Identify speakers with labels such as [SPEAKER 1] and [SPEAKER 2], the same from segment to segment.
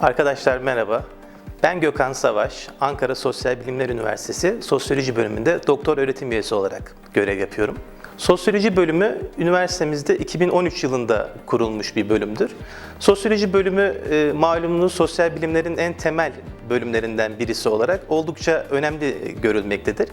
[SPEAKER 1] Arkadaşlar merhaba. Ben Gökhan Savaş, Ankara Sosyal Bilimler Üniversitesi Sosyoloji bölümünde doktor öğretim üyesi olarak görev yapıyorum. Sosyoloji bölümü üniversitemizde 2013 yılında kurulmuş bir bölümdür. Sosyoloji bölümü e, malumunuz sosyal bilimlerin en temel bölümlerinden birisi olarak oldukça önemli görülmektedir.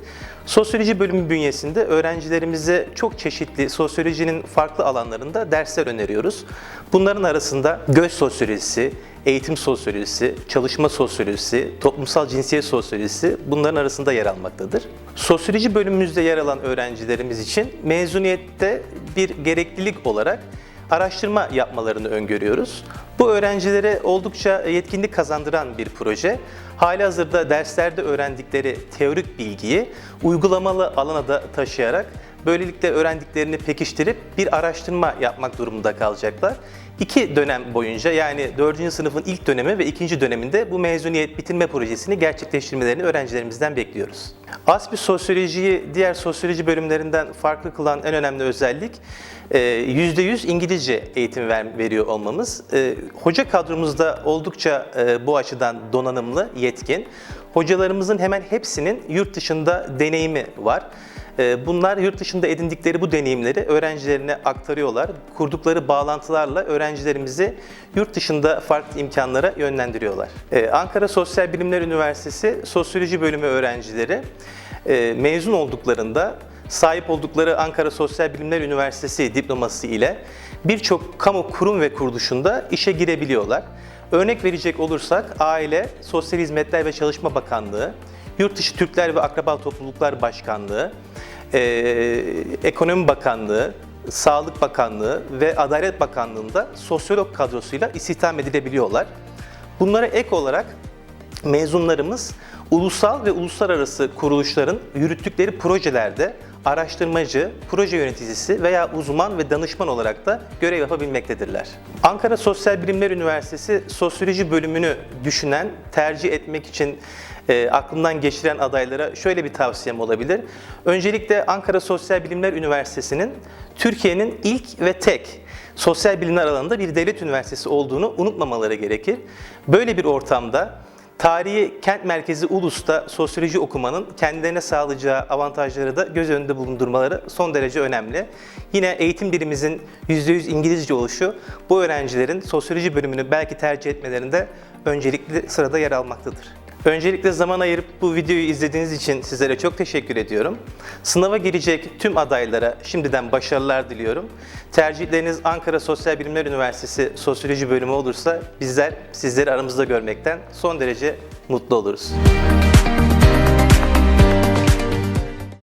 [SPEAKER 1] Sosyoloji bölümü bünyesinde öğrencilerimize çok çeşitli sosyolojinin farklı alanlarında dersler öneriyoruz. Bunların arasında göç sosyolojisi, eğitim sosyolojisi, çalışma sosyolojisi, toplumsal cinsiyet sosyolojisi bunların arasında yer almaktadır. Sosyoloji bölümümüzde yer alan öğrencilerimiz için mezuniyette bir gereklilik olarak araştırma yapmalarını öngörüyoruz. Bu öğrencilere oldukça yetkinlik kazandıran bir proje. Halihazırda derslerde öğrendikleri teorik bilgiyi uygulamalı alana da taşıyarak böylelikle öğrendiklerini pekiştirip bir araştırma yapmak durumunda kalacaklar. İki dönem boyunca yani 4. sınıfın ilk dönemi ve ikinci döneminde bu mezuniyet bitirme projesini gerçekleştirmelerini öğrencilerimizden bekliyoruz. ASPİ Sosyolojiyi diğer sosyoloji bölümlerinden farklı kılan en önemli özellik e, %100 İngilizce eğitim ver, veriyor olmamız. E, Hoca kadromuzda oldukça e, bu açıdan donanımlı, yetkin. Hocalarımızın hemen hepsinin yurt dışında deneyimi var. E, Bunlar yurt dışında edindikleri bu deneyimleri öğrencilerine aktarıyorlar. Kurdukları bağlantılarla öğrencilerimizi yurt dışında farklı imkanlara yönlendiriyorlar. E, Ankara Sosyal Bilimler Üniversitesi Sosyoloji Bölümü öğrencileri e, mezun olduklarında sahip oldukları Ankara Sosyal Bilimler Üniversitesi diploması ile birçok kamu kurum ve kuruluşunda işe girebiliyorlar. Örnek verecek olursak Aile, Sosyal Hizmetler ve Çalışma Bakanlığı, Yurtdışı Türkler ve Akraba Topluluklar Başkanlığı, eee, Ekonomi Bakanlığı, Sağlık Bakanlığı ve Adalet Bakanlığı'nda sosyolog kadrosuyla istihdam edilebiliyorlar. Bunlara ek olarak mezunlarımız ulusal ve uluslararası kuruluşların yürüttükleri projelerde araştırmacı, proje yöneticisi veya uzman ve danışman olarak da görev yapabilmektedirler. Ankara Sosyal Bilimler Üniversitesi Sosyoloji bölümünü düşünen, tercih etmek için e, aklından geçiren adaylara şöyle bir tavsiyem olabilir. Öncelikle Ankara Sosyal Bilimler Üniversitesi'nin Türkiye'nin ilk ve tek sosyal bilimler alanında bir devlet üniversitesi olduğunu unutmamaları gerekir. Böyle bir ortamda tarihi kent merkezi Ulus'ta sosyoloji okumanın kendilerine sağlayacağı avantajları da göz önünde bulundurmaları son derece önemli. Yine eğitim birimimizin %100 İngilizce oluşu bu öğrencilerin sosyoloji bölümünü belki tercih etmelerinde öncelikli sırada yer almaktadır. Öncelikle zaman ayırıp bu videoyu izlediğiniz için sizlere çok teşekkür ediyorum. Sınava girecek tüm adaylara şimdiden başarılar diliyorum. Tercihleriniz Ankara Sosyal Bilimler Üniversitesi Sosyoloji bölümü olursa bizler sizleri aramızda görmekten son derece mutlu oluruz.